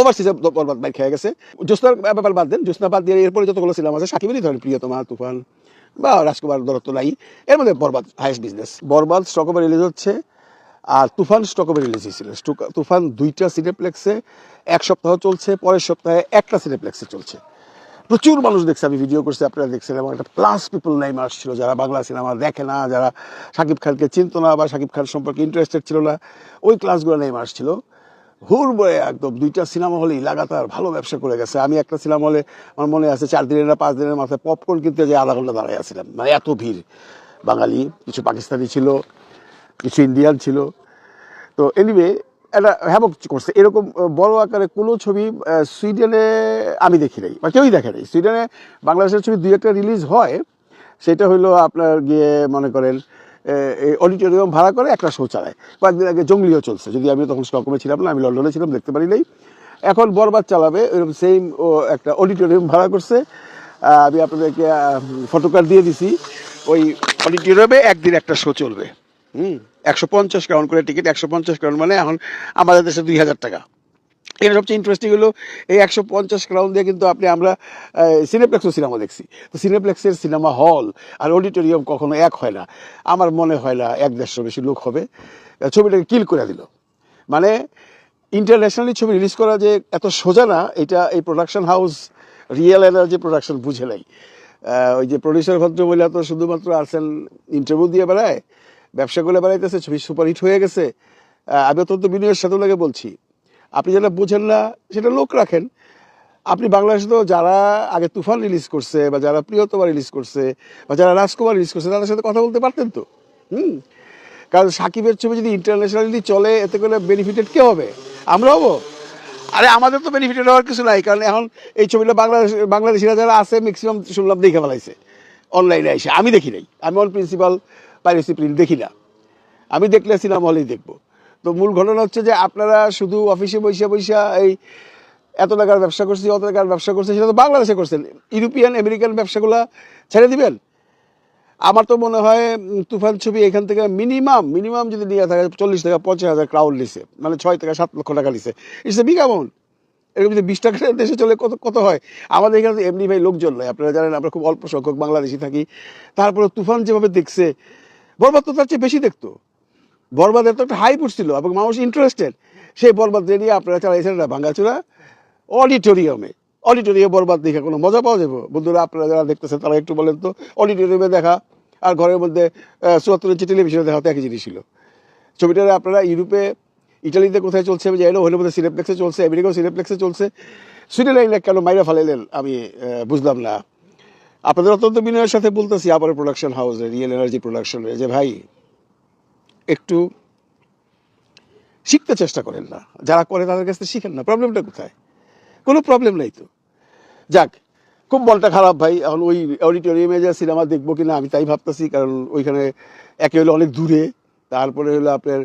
ওভারসিজে বরবাদ বাইর খেয়ে গেছে। জ্যোৎস্নার ব্যাপার বাদ দেন। জ্যোৎস্না বাদ দিয়ে এরপরে যতগুলো ছিলাম আছে, সাকিবেরই ধরেন প্রিয়তমা তুফান বা রাজকুমার দরত্ত নাই। এর মধ্যে বরবাদ হাইস্ট বিজনেস বরবাদ স্টকওভার রিলিজ হচ্ছে আর তুফান স্টকওভার রিলিজ হয়েছিল। তুফান দুইটা সিনেপ্লেক্সে এক সপ্তাহ চলছে, পরের সপ্তাহে একটা সিনেপ্লেক্সে চলছে। প্রচুর মানুষ দেখছে, আমি ভিডিও করছি, আপনারা দেখছেন, এবং একটা প্লাস পিপল নাইম আসছিল। যারা বাংলা সিনেমা দেখে না, যারা শাকিব খানকে চিনত না বা শাকিব খান সম্পর্কে ইন্টারেস্টেড ছিল না, ওই ক্লাসগুলো নাইম আসছিল। হুর বয়ে একদম দুইটা সিনেমা হলেই লাগাতার ভালো ব্যবসা করে গেছে। আমি একটা সিনেমা হলে আমার মনে আছে চার দিনের না পাঁচ দিনের মাথায় পপকর্ন কিনতে যে আধা ঘণ্টা দাঁড়ায় আছিলাম। মানে এত ভিড়। বাঙালি, কিছু পাকিস্তানি ছিল, কিছু ইন্ডিয়ান ছিল। তো এনিওয়ে একটা হ্যাবক করছে। এরকম বড় আকারে কোনো ছবি সুইডেনে আমি দেখি নাই, বা কেউই দেখে নাই। সুইডেনে বাংলাদেশের ছবি দুই একটা রিলিজ হয়। সেটা হইল আপনার গিয়ে মনে করেন অডিটোরিয়াম ভাড়া করে একটা শো চালায়। কয়েকদিন আগে জঙ্গলিও চলছে। যদি আমি তখন স্টকমে ছিলাম না, আমি লন্ডনে ছিলাম, দেখতে পারি নাই। এখন বরবাদ চালাবে, এরকম সেম ও, একটা অডিটোরিয়াম ভাড়া করছে। আমি আপনাদেরকে ফটোকার দিয়ে দিছি। ওই অডিটোরিয়ামে একদিন একটা শো চলবে। হুম? একশো পঞ্চাশ ক্রাউন করে টিকিট একশো পঞ্চাশ ক্রাউন মানে এখন আমাদের দেশে দুই হাজার টাকা। এটা সবচেয়ে ইন্টারেস্টিং হলো এই একশো পঞ্চাশ ক্রাউন দিয়ে কিন্তু আপনি আমরা সিনেপ্লেক্সও সিনেমা দেখছি। তো সিনেপ্লেক্সের সিনেমা হল আর অডিটোরিয়াম কখনো এক হয় না। আমার মনে হয় না এক দেড়শো বেশি লোক হবে। ছবিটাকে কিল করে দিল। মানে ইন্টারন্যাশনালি ছবি রিলিজ করা যে এত সোজা না, এটা এই production house real energy production বুঝে নাই। ওই যে প্রডিউসার ভদ্রমহিলা তো শুধুমাত্র আছেন ইন্টারভিউ দিয়ে বেড়ায়, ব্যবসা করে বেড়াইতেছে, ছবি সুপারহিট হয়ে গেছে। আমি অত্যন্ত বিনয়ের সাথে লাগে বলছি আপনি যেটা বুঝেন না, সেটা লোক রাখেন। আপনি বাংলাদেশে তো যারা আগে তুফান রিলিজ করছে বা যারা প্রিয়তমা রিলিজ করছে বা যারা রাজকুমার রিলিজ করছে, তাদের সাথে কথা বলতে পারতেন তো? হুম? কারণ সাকিবের ছবি যদি ইন্টারন্যাশনালি চলে, এতে করে বেনিফিটেড কে হবে? আমরা হব। আরে আমাদের তো বেনিফিটেড হওয়ার কিছু নাই, কারণ এখন এই ছবিটা বাংলাদেশ, বাংলাদেশিরা যারা আছে ম্যাক্সিমাম শুনলাম, দেখে ফেলাইছে। অনলাইনে এসে। আমি দেখি নাই। আমি অন প্রিন্সিপাল পাইরেসি প্রিন্ট দেখি না। আমি দেখলে সিনেমা হলেই দেখব। তো মূল ঘটনা হচ্ছে যে আপনারা শুধু অফিসে বৈশা বৈশা এই এত টাকার ব্যবসা করছি অত টাকার ব্যবসা করছি সেটা তো বাংলাদেশে করছেন। ইউরোপিয়ান, আমেরিকান ব্যবসাগুলো ছেড়ে দিবেন? আমার তো মনে হয় তুফান ছবি এখান থেকে মিনিমাম মিনিমাম যদি নিয়ে থাকে, চল্লিশ টাকা পঞ্চাশ হাজার ক্রাউড লিছে মানে ছয় থেকে সাত লক্ষ টাকা লিছে ইটস এ বিগ এরকম যদি বিশ টাকা দেশে চলে, কত কত হয়? আমাদের এখানে এমনি ভাই লোকজন নয় আপনারা জানেন, আমরা খুব অল্প সংখ্যক বাংলাদেশি থাকি। তারপরে তুফান যেভাবে দেখছে বরবাদ তো তার চেয়ে বেশি দেখতো। বরবাদের তো একটা হাইপ উঠছিল এবং মানুষ ইন্টারেস্টেড সেই বরবাদ নিয়ে আপনারা চালাইছেন ভাঙ্গাচুরা অডিটোরিয়ামে অডিটোরিয়ামে বরবাদ দেখে কোনো মজা পাওয়া যাবে? বন্ধুরা, আপনারা যারা দেখতেছেন, তারা একটু বলেন তো অডিটোরিয়ামে দেখা আর ঘরের মধ্যে চুয়াত্তর ইঞ্চি টেলিভিশনে দেখা তো একই জিনিস ছিল। ছবিটা আপনারা ইউরোপে, ইটালিতে কোথায় চলছে আমি জানি না হলে মধ্যে সিনেপ্লেক্সে চলছে, আমেরিকাও সিনেপ্লেক্সে চলছে। সুইজারল্যান্ডে কেন মাইরা ফালাইলেন, আমি বুঝলাম না। আপনাদের অত্যন্ত বিনয়ের সাথে বলতেছি আবার প্রোডাকশন হাউসে রিয়েল এনার্জি প্রোডাকশনে যে ভাই একটু শিখতে চেষ্টা করেন না। যারা করে তাদের কাছ থেকে শিখেন না। প্রবলেমটা কোথায়? কোনো প্রবলেম নেই তো। যাক, খুব মনটা খারাপ ভাই। এখন ওই অডিটোরিয়ামে যে সিনেমা দেখব কিনা আমি তাই ভাবতেছি, কারণ ওইখানে একে হলো অনেক দূরে। তারপরে হলো আপনার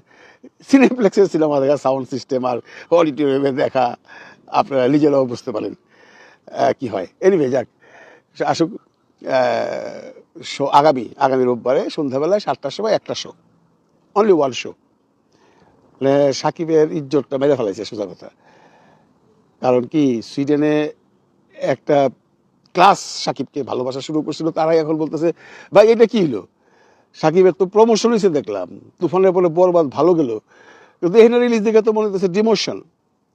সিনেপ্লেক্সের সিনেমা দেখা সাউন্ড সিস্টেম আর অডিটোরিয়ামে দেখা। আপনারা নিজেরাও বুঝতে পারেন কি হয়। এনিওয়ে যাক, আসুক আগামী আগামী রোববারে সন্ধ্যাবেলায় সাতটার সময় একটা শো অনলি ওয়ান শো মানে সাকিবের ইজ্জতটা মেরে ফেলাইছে, সোজা কথা। কারণ কি, সুইডেনে একটা ক্লাস সাকিবকে ভালোবাসা শুরু করছিল, তারাই এখন বলতেছে, ভাই, এটা কি হলো? সাকিবের তো প্রমোশন হয়েছে দেখলাম। তুফানের পরে বরবাদ, ভালো গেল। কিন্তু এখানে রিলিজ দেখে তো মনে হচ্ছে ডিমোশন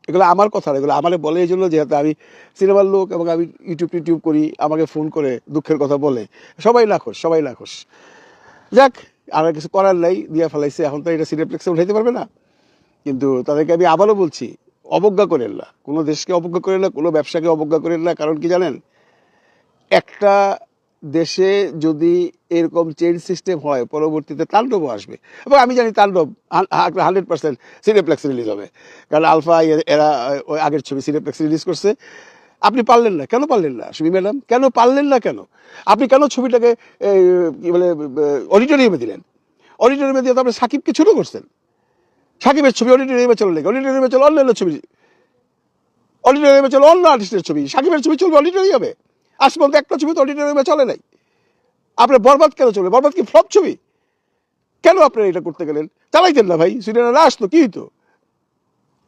এগুলো আমার কথা এগুলো আমারে বলে এই জন্য যেহেতু আমি সিনেমার লোক এবং আমি ইউটিউব টিউটিউব করি, আমাকে ফোন করে দুঃখের কথা বলে। সবাই নাখোশ সবাই নাখোশ। যাক আর কিছু করার নাই, দিয়া ফেলাইছে। এখন তো এটা সিনেপ্লেক্সে উঠাইতে পারবে না। কিন্তু তাদেরকে আমি আবারও বলছি, অবজ্ঞা করেন না। কোনো দেশকে অবজ্ঞা করেন না, কোনো ব্যবসাকে অবজ্ঞা করেন না। কারণ কি জানেন? একটা দেশে যদি এরকম চেঞ্জ সিস্টেম হয়, পরবর্তীতে তাণ্ডবও আসবে। এবং আমি জানি তাণ্ডব হান্ড্রেড পার্সেন্ট সিনেপ্লেক্স রিলিজ হবে। কারণ আলফা এরা, ওই আগের ছবি সিনেপ্লেক্স রিলিজ করছে। আপনি পারলেন না, কেন পারলেন না সুমি ম্যাডাম? কেন পারলেন না কেন? আপনি কেন ছবিটাকে কি বলে অডিটোরিয়ামে দিলেন? অডিটোরিয়ামে দিয়ে তো আপনি সাকিবকে ছোট করছেন। সাকিবের ছবি অডিটোরিয়ামে চলে নাকি? অডিটোরিয়ামে চলে অন্যান্য ছবি। অডিটোরিয়ামে চলে অন্য আর্টিস্টের ছবি। সাকিবের ছবি চলবে অডিটোরিয়ামে। আজ পর্যন্ত একটা ছবি তো অডিটোরিয়ামে চলে নাই। আপনার বরবাদ কেন চলবে? বরবাদ কি ফ্লপ ছবি? কেন আপনারা এটা করতে গেলেন? চালাইতেন না ভাই। সুইডেনে না আসতো কি হইতো?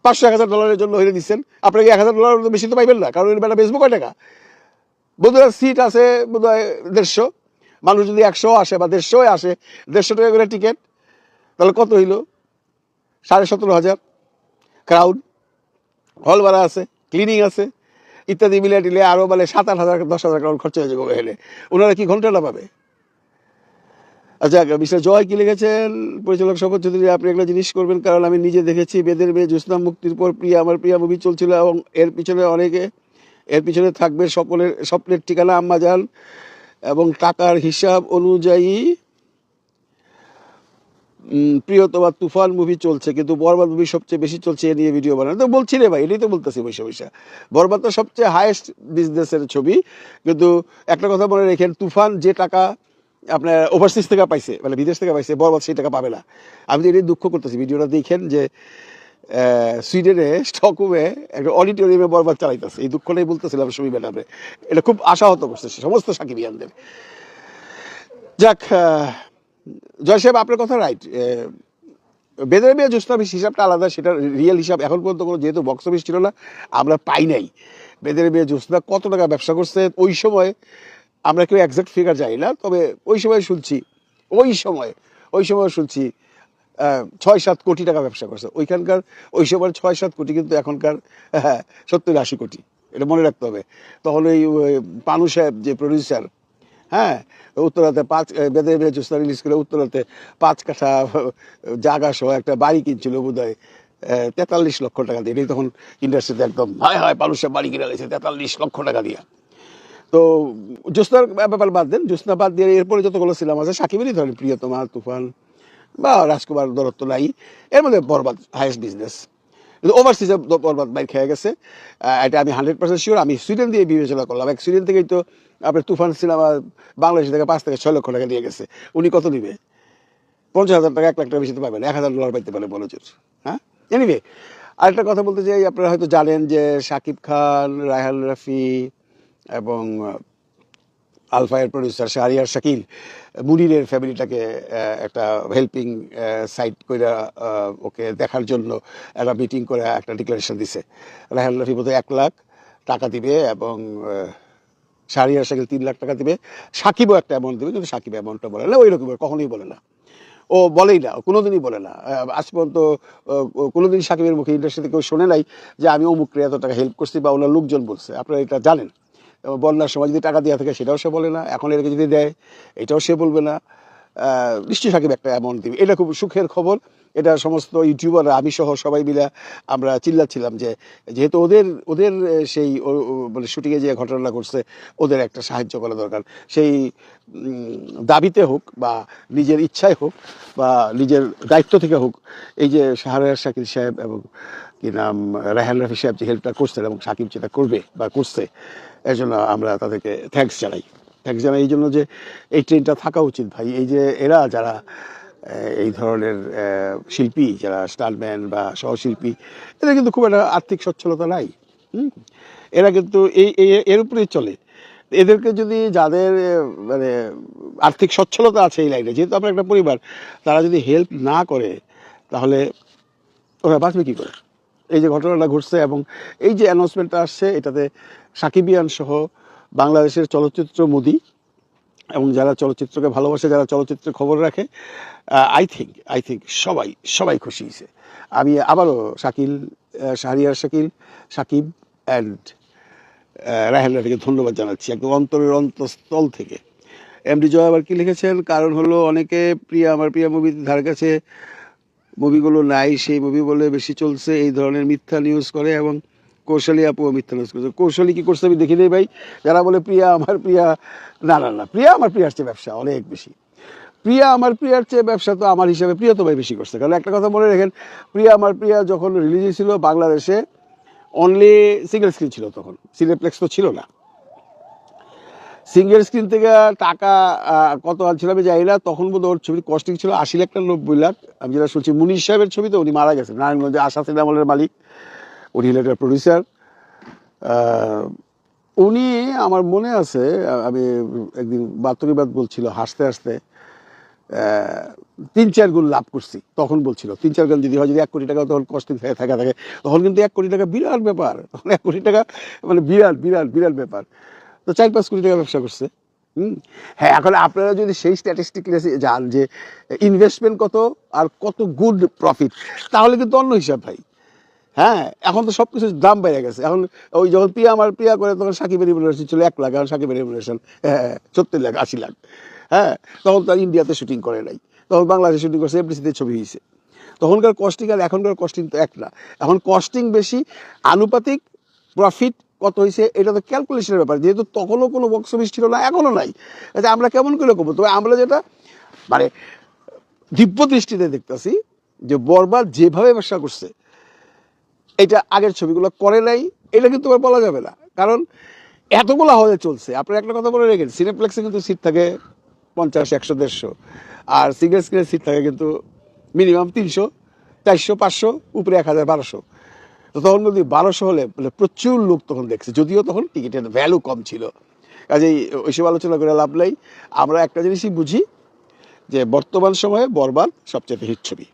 পাঁচশো এক হাজার ডলারের জন্য হইলে দিচ্ছেন আপনাকে এক হাজার ডলার বেশি তো পাইবেন না, কারণ বেলা বেচবো কয় টাকা বোধহয় সিট আছে বোধহয় দেড়শো। মানুষ যদি একশো আসে বা দেড়শো আসে, দেড়শো টাকা করে টিকিট তাহলে কত হইল? সাড়ে সতেরো হাজার। ক্রাউড হল ভাড়া আছে ক্লিনিং আছে, ইত্যাদি মিলিয়ে টিলে আরও মানে সাত আট হাজার, দশ হাজার ক্রাউড খরচা হয়ে যাবে হেলে ওনারা কি ঘন্টাটা পাবে? আচ্ছা মিস্টার জয় কি লিখেছেন? পরিচালক শপথ চৌধুরী, আপনি একটা জিনিস করবেন, কারণ আমি নিজে দেখেছি বেদের মেয়ে জ্যোৎস্না মুক্তির পর প্রিয়া, আমার প্রিয়া মুভি চলছিল এবং এর পিছনে অনেকে, এর পিছনে থাকবে সকলের স্বপ্নের ঠিকানা আম্মা যান এবং টাকার হিসাব অনুযায়ী প্রিয়তমা তুফান মুভি চলছে, কিন্তু বরবাদ মুভি সবচেয়ে বেশি চলছে, এ নিয়ে ভিডিও বানানো। তো বলছি রে ভাই, এটাই তো বলতেছি বৈশা বৈশা বরবাদ তো সবচেয়ে হায়েস্ট বিজনেসের ছবি, কিন্তু একটা কথা বলে রেখেন, তুফান যে টাকা আপনার ওভারসিজ থেকে পাইছে মানে বিদেশ থেকে পাইছে, বরবাদ সেই টাকা পাবে না। আমি তো এটাই দুঃখ করতেছি, ভিডিওটা দেখেন যে সুইডেনে স্টকহোমে একটা অডিটোরিয়ামে বরবাদ চালাইতেছে। এই দুঃখটাই বলতেছিলাম সুমি ম্যাডামে এটা খুব আশাহত করছে সমস্ত সাকিবিয়ানদের। যাক জয় সাহেব, আপনার কথা রাইট। বেদের মেয়ে জ্যোৎস্না অফিস হিসাবটা আলাদা, সেটা রিয়েল হিসাব। এখন পর্যন্ত কোনো যেহেতু বক্স অফিস ছিল না, আমরা পাই নাই। বেদের মেয়ে জ্যোৎস্না কত টাকা ব্যবসা করছে? ওই সময় আমরা কেউ একজাক্ট ফিগার যাই না, তবে ওই সময় শুনছি, ওই সময় ওই সময় শুনছি ছয় সাত কোটি টাকা ব্যবসা করছে। ওইখানকার, ওই সময় ছয় সাত কোটি কিন্তু এখনকার হ্যাঁ সত্তর আশি কোটি। এটা মনে রাখতে হবে। তখন ওই পানু সাহেব যে প্রডিউসার হ্যাঁ উত্তরাতে পাঁচ বেদে বেদে জ্যোৎস্না রিলিজ করে উত্তরাতে পাঁচ কাঠা, জাগা সহ একটা বাড়ি কিনছিল বোধ হয় তেতাল্লিশ লক্ষ টাকা দিয়ে। এটাই তখন ইন্ডাস্ট্রিতে একদম, হায় হায় মানুষ সব বাড়ি কিনে গেছে তেতাল্লিশ লক্ষ টাকা দিয়ে। তো জ্যোৎস্নার ব্যাপার বাদ দেন, জ্যোৎস্না বাদ দিয়ে এরপরে যতগুলো সিনেমা আছে, সাকিবেরই ধরেন প্রিয়তমা, তুফান বা রাজকুমার দরত্ব নাই। এর মধ্যে বরবাদ হায়েস্ট বিজনেস কিন্তু ওভারসিজে বরবাদ বাইর খেয়ে গেছে। এটা আমি হান্ড্রেড পার্সেন্ট শিওর আমি সুইডেন দিয়ে বিবেচনা করলাম। এক সুইডেন থেকেই তো আপনার তুফান সিনেমা বাংলাদেশ থেকে পাঁচ থেকে ছয় লক্ষ টাকা দিয়ে গেছে। উনি কত নিবে? পঞ্চাশ হাজার টাকা, এক লাখ টাকা বেশি পাবেন এক হাজার ডলার পাইতে পারে বলে জোর হ্যাঁ? এনিওয়ে আরেকটা কথা বলতে চাই, আপনারা হয়তো জানেন যে শাকিব খান, রায়হান রাফি এবং আলফায়ের প্রডিউসার শাহরিয়ার শাকিল মুনিরের ফ্যামিলিটাকে একটা হেল্পিং সাইট করে ওকে দেখার জন্য একটা মিটিং করে, একটা ডিক্লারেশন দিছে। রায়হান রাফি বোধহয় এক লাখ টাকা দিবে এবং শাহরিয়ার শাকিল তিন লাখ টাকা দিবে। সাকিবও একটা অ্যামাউন্ট দেবে, কিন্তু সাকিব অ্যামাউন্টটা বলে না, ওই রকম কখনোই বলে না। ও বলেই না কোনোদিনই বলে না। আজ পর্যন্ত কোনোদিন সাকিবের মুখে ইন্ডাস্ট্রিতে কেউ শোনে নাই যে আমি অমুকরে এত টাকা হেল্প করছি বা ওনার লোকজন বলছে। আপনারা এটা জানেন? বন্যার সময় যদি টাকা দেওয়া থাকে, সেটাও সে বলে না। এখন এটাকে যদি দেয়, এটাও সে বলবে না। নিশ্চয়ই সাকিব একটা অ্যামাউন্ট দিবে। এটা খুব সুখের খবর। এটা সমস্ত ইউটিউবাররা, আমি সহ সবাই মিলে আমরা চিল্লাচ্ছিলাম যে, যেহেতু ওদের ওদের সেই মানে শুটিংয়ে যে ঘটনা করছে ওদের একটা সাহায্য করা দরকার। সেই দাবিতে হোক বা নিজের ইচ্ছায় হোক বা নিজের দায়িত্ব থেকে হোক, এই যে শাহরিয়ার শাকিল সাহেব এবং কি নাম রায়হান রাফি সাহেব যে হেল্পটা করছেন এবং সাকিব যেটা করবে বা করছে এর জন্য আমরা তাদেরকে থ্যাঙ্কস জানাই। থ্যাঙ্কস জানাই এই জন্য যে এই ট্রেনটা থাকা উচিত ভাই। এই যে এরা যারা এই ধরনের শিল্পী, যারা স্টারম্যান বা সহশিল্পী, এদের কিন্তু খুব একটা আর্থিক সচ্ছলতা নাই? এরা কিন্তু এই, এই- এর উপরেই চলে। এদেরকে যদি যাদের মানে আর্থিক সচ্ছলতা আছে এই লাইনে, যেহেতু আপনার একটা পরিবার, তারা যদি হেল্প না করে, তাহলে ওরা বাঁচবে কী করে? এই যে ঘটনাটা ঘটছে এবং এই যে অ্যানাউন্সমেন্টটা আসছে, এটাতে সাকিবিয়ান সহ বাংলাদেশের চলচ্চিত্র মোদি এবং যারা চলচ্চিত্রকে ভালোবাসে, যারা চলচ্চিত্রের খবর রাখে আই থিঙ্ক আই থিঙ্ক সবাই সবাই খুশি হয়েছে। আমি আবারও শাকিল শাহরিয়ার শাকিল, সাকিব অ্যান্ড রাহেল রাফিকে ধন্যবাদ জানাচ্ছি একদম অন্তরের অন্তঃস্থল থেকে। এমডি জয় আবার কি লিখেছেন? কারণ হলো অনেকে প্রিয়া, আমার প্রিয়া মুভি ধার কাছে মুভিগুলো নাই, সেই মুভি বলে বেশি চলছে, এই ধরনের মিথ্যা নিউজ করে এবং কৌশলী আপুও মিথ্যা নিউজ করছে। কৌশলী কি করছে আমি দেখি নেই ভাই? যারা বলে, প্রিয়া আমার প্রিয়া, না না না, প্রিয়া আমার প্রিয়ার চেয়ে ব্যবসা অনেক বেশি। প্রিয়া আমার প্রিয়ার চেয়ে ব্যবসা তো আমার হিসাবে প্রিয় তো ভাই বেশি করছে। কারণ একটা কথা মনে রাখেন, প্রিয়া আমার প্রিয়া যখন রিলিজ ছিল বাংলাদেশে অনলি সিঙ্গেল স্ক্রিন ছিল তখন সিনেপ্লেক্স তো ছিল না। সিঙ্গেল স্ক্রিন থেকে টাকা কত ছিল আমি জানি না। তখন বোধ ওর ছবির কস্টিং ছিল আশি লাখ না নব্বই লাখ। আমি যেটা শুনছি, মুনিশ সাহেবের ছবি তো উনি মারা গেছেন। নারায়ণগঞ্জে আশা সিনেমলের মালিক। উনি একটা প্রডিউসার উনি, আমার মনে আছে আমি একদিন বাতরিবাদ বলছিল, হাসতে হাসতে তিন চার গুণ লাভ করছি। তখন বলছিল, তিন চার গুণ যদি হয়, যদি এক কোটি টাকা তখন কস্টিং থাকা, থাকে। তখন কিন্তু এক কোটি টাকা বিরাট ব্যাপার। তখন এক কোটি টাকা মানে বিরাট বিরাট বিরাট ব্যাপার। তো চার পাঁচ কোটি টাকা ব্যবসা করছে। হুম? হ্যাঁ এখন আপনারা যদি সেই স্ট্যাটিস্টিক যান যে ইনভেস্টমেন্ট কত আর কত গুড প্রফিট তাহলে কিন্তু অন্য হিসাব ভাই। হ্যাঁ এখন তো সব কিছুর দাম বেড়ে গেছে। এখন ওই যখন প্রিয়া আমার প্রিয়া করে তখন সাকিবের রেমুনারেশন ছিল এক লাখ, এখন সাকিবের রেমুনারেশন হ্যাঁ সত্তর লাখ, আশি লাখ। হ্যাঁ তখন তো ইন্ডিয়াতে শুটিং করে নাই। তখন বাংলাদেশে শুটিং করছে এফডিসিতে ছবি হয়েছে তখনকার কস্টিং আর এখনকার কস্টিং তো এক না। এখন কস্টিং বেশি, আনুপাতিক প্রফিট কত হয়েছে এটা তো ক্যালকুলেশনের ব্যাপার। যেহেতু তখনও কোনো বক্স অফিস ছিল না, এখনও নাই। আচ্ছা আমরা কেমন করে করব? তবে আমরা যেটা মানে দিব্য দৃষ্টিতে দেখতেছি যে বরবাদ যেভাবে ব্যবসা করছে, এটা আগের ছবিগুলো করে নাই, এটা কিন্তু বলা যাবে না। কারণ এতগুলো হলে চলছে। আপনার একটা কথা বলে রেখেন সিনেপ্লেক্সে কিন্তু সিট থাকে পঞ্চাশ, একশো, দেড়শো। আর সিঙ্গেল স্ক্রিনের সিট থাকে কিন্তু মিনিমাম তিনশো, চারশো, পাঁচশো, উপরে এক হাজার, বারোশো। তো তখন যদি বারোশো হলে মানে প্রচুর লোক তখন দেখছে। যদিও তখন টিকিটের ভ্যালু কম ছিল। কাজেই ওইসব আলোচনা করে লাভ নাই। আমরা একটা জিনিসই বুঝি যে বর্তমান সময়ে বরবাদ সবচেয়ে হিট ছবি।